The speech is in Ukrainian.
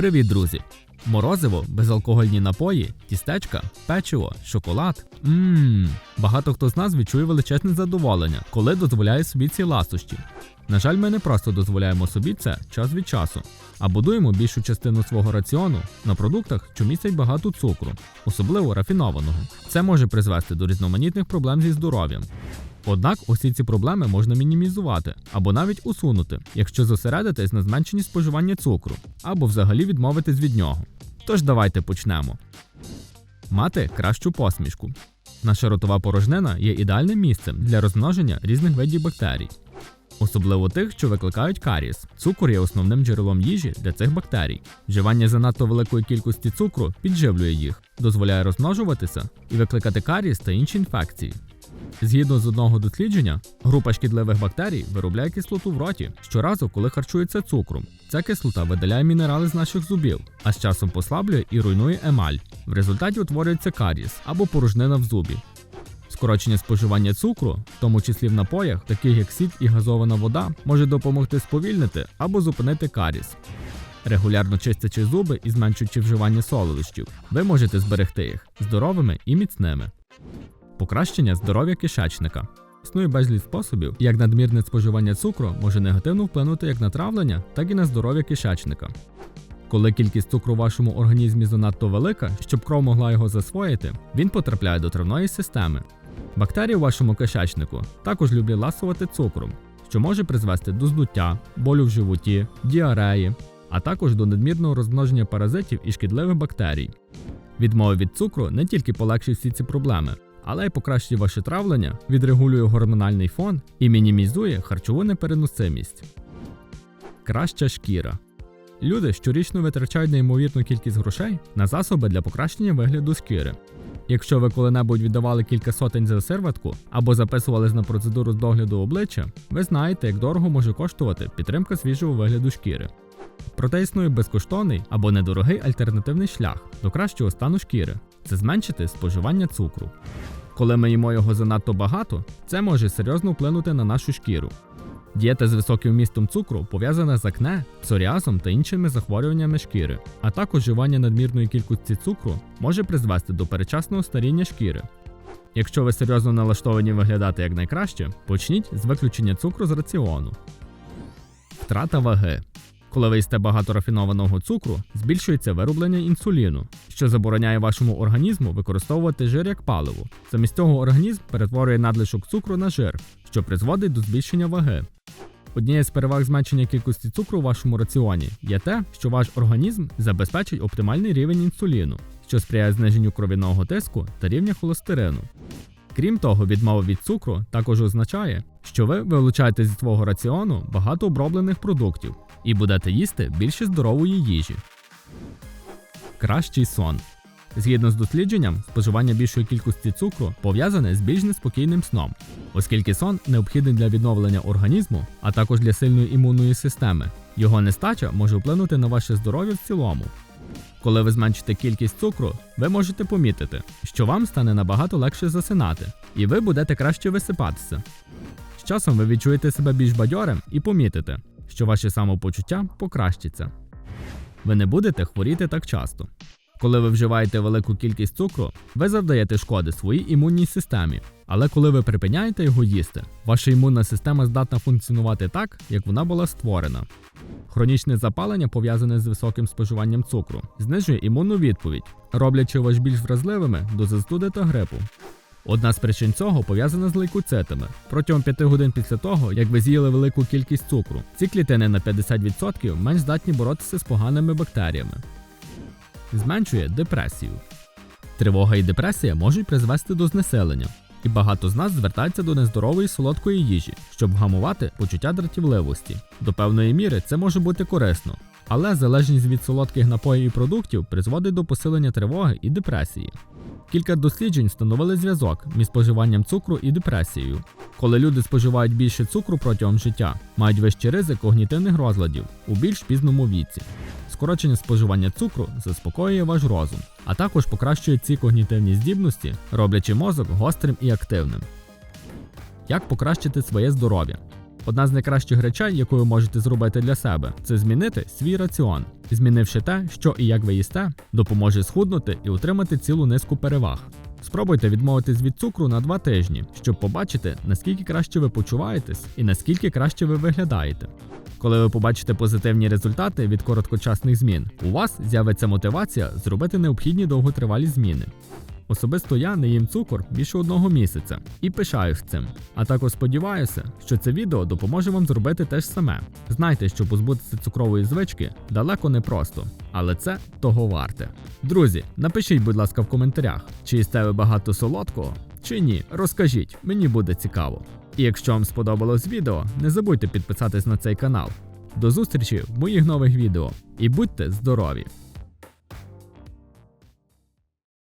Привіт, друзі! Морозиво, безалкогольні напої, тістечка, печиво, шоколад. Ммм, багато хто з нас відчує величезне задоволення, коли дозволяє собі ці ласощі. На жаль, ми не просто дозволяємо собі це час від часу, а будуємо більшу частину свого раціону на продуктах, що містять багато цукру, особливо рафінованого. Це може призвести до різноманітних проблем зі здоров'ям. Однак усі ці проблеми можна мінімізувати або навіть усунути, якщо зосередитись на зменшенні споживання цукру, або взагалі відмовитись від нього. Тож давайте почнемо. Мати кращу посмішку. Наша ротова порожнина є ідеальним місцем для розмноження різних видів бактерій, особливо тих, що викликають карієс. Цукор є основним джерелом їжі для цих бактерій. Вживання занадто великої кількості цукру підживлює їх, дозволяє розмножуватися і викликати карієс та інші інфекції. Згідно з одного дослідження, група шкідливих бактерій виробляє кислоту в роті щоразу, коли харчується цукром. Ця кислота видаляє мінерали з наших зубів, а з часом послаблює і руйнує емаль. В результаті утворюється карієс або порожнина в зубі. Скорочення споживання цукру, в тому числі в напоях, таких як сіль і газована вода, може допомогти сповільнити або зупинити каріс. Регулярно чистячи зуби і зменшуючи вживання солодощів, ви можете зберегти їх здоровими і міцними. Покращення здоров'я кишечника. Існує безліч способів, як надмірне споживання цукру може негативно вплинути як на травлення, так і на здоров'я кишечника. Коли кількість цукру в вашому організмі занадто велика, щоб кров могла його засвоїти, він потрапляє до травної системи. Бактерії у вашому кишечнику також люблять ласувати цукром, що може призвести до здуття, болю в животі, діареї, а також до надмірного розмноження паразитів і шкідливих бактерій. Відмова від цукру не тільки полегшить всі ці проблеми, але й покращує ваше травлення, відрегулює гормональний фон і мінімізує харчову непереносимість. Краща шкіра. Люди щорічно витрачають неймовірну кількість грошей на засоби для покращення вигляду шкіри. Якщо ви коли-небудь віддавали кілька сотень за серватку або записувались на процедуру з догляду обличчя, ви знаєте, як дорого може коштувати підтримка свіжого вигляду шкіри. Проте існує безкоштовний або недорогий альтернативний шлях до кращого стану шкіри це зменшити споживання цукру. Коли ми їмо його занадто багато, це може серйозно вплинути на нашу шкіру. Дієта з високим вмістом цукру пов'язана з акне, псоріазом та іншими захворюваннями шкіри, а також вживання надмірної кількості цукру може призвести до перечасного старіння шкіри. Якщо ви серйозно налаштовані виглядати якнайкраще, почніть з виключення цукру з раціону. Втрата ваги. Коли ви їсте багато рафінованого цукру, збільшується вироблення інсуліну, що забороняє вашому організму використовувати жир як паливо. Замість цього організм перетворює надлишок цукру на жир, що призводить до збільшення ваги. Однією з переваг зменшення кількості цукру у вашому раціоні є те, що ваш організм забезпечить оптимальний рівень інсуліну, що сприяє зниженню кров'яного тиску та рівня холестерину. Крім того, відмова від цукру також означає, що ви вилучаєте зі свого раціону багато оброблених продуктів і будете їсти більше здорової їжі. Кращий сон. Згідно з дослідженням, споживання більшої кількості цукру пов'язане з більш неспокійним сном, оскільки сон необхідний для відновлення організму, а також для сильної імунної системи. Його нестача може вплинути на ваше здоров'я в цілому. Коли ви зменшите кількість цукру, ви можете помітити, що вам стане набагато легше засинати, і ви будете краще висипатися. З часом ви відчуєте себе більш бадьорим і помітите, що ваше самопочуття покращиться. Ви не будете хворіти так часто. Коли ви вживаєте велику кількість цукру, ви завдаєте шкоди своїй імунній системі. Але коли ви припиняєте його їсти, ваша імунна система здатна функціонувати так, як вона була створена. Хронічне запалення, пов'язане з високим споживанням цукру, знижує імунну відповідь, роблячи вас більш вразливими до застуди та грипу. Одна з причин цього пов'язана з лейкоцитами. Протягом 5 годин після того, як ви з'їли велику кількість цукру, ці клітини на 50% менш здатні боротися з поганими бактеріями. Зменшує депресію. Тривога і депресія можуть призвести до знеселення, і багато з нас звертаються до нездорової солодкої їжі, щоб вгамувати почуття дратівливості. До певної міри це може бути корисно, але залежність від солодких напоїв і продуктів призводить до посилення тривоги і депресії. Кілька досліджень встановили зв'язок між споживанням цукру і депресією. Коли люди споживають більше цукру протягом життя, мають вищий ризик когнітивних розладів у більш пізному віці. Скорочення споживання цукру заспокоює ваш розум, а також покращує ці когнітивні здібності, роблячи мозок гострим і активним. Як покращити своє здоров'я? Одна з найкращих речей, яку ви можете зробити для себе, це змінити свій раціон. Змінивши те, що і як ви їсте, допоможе схуднути і отримати цілу низку переваг. Спробуйте відмовитись від цукру на 2 тижні, щоб побачити, наскільки краще ви почуваєтесь і наскільки краще ви виглядаєте. Коли ви побачите позитивні результати від короткочасних змін, у вас з'явиться мотивація зробити необхідні довготривалі зміни. Особисто я не їм цукор більше одного місяця і пишаюсь цим. А також сподіваюся, що це відео допоможе вам зробити те ж саме. Знайте, що позбутися цукрової звички далеко не просто, але це того варте. Друзі, напишіть, будь ласка, в коментарях, чи їсте ви багато солодкого, чи ні. Розкажіть, мені буде цікаво. І якщо вам сподобалось відео, не забудьте підписатись на цей канал. До зустрічі в моїх нових відео і будьте здорові!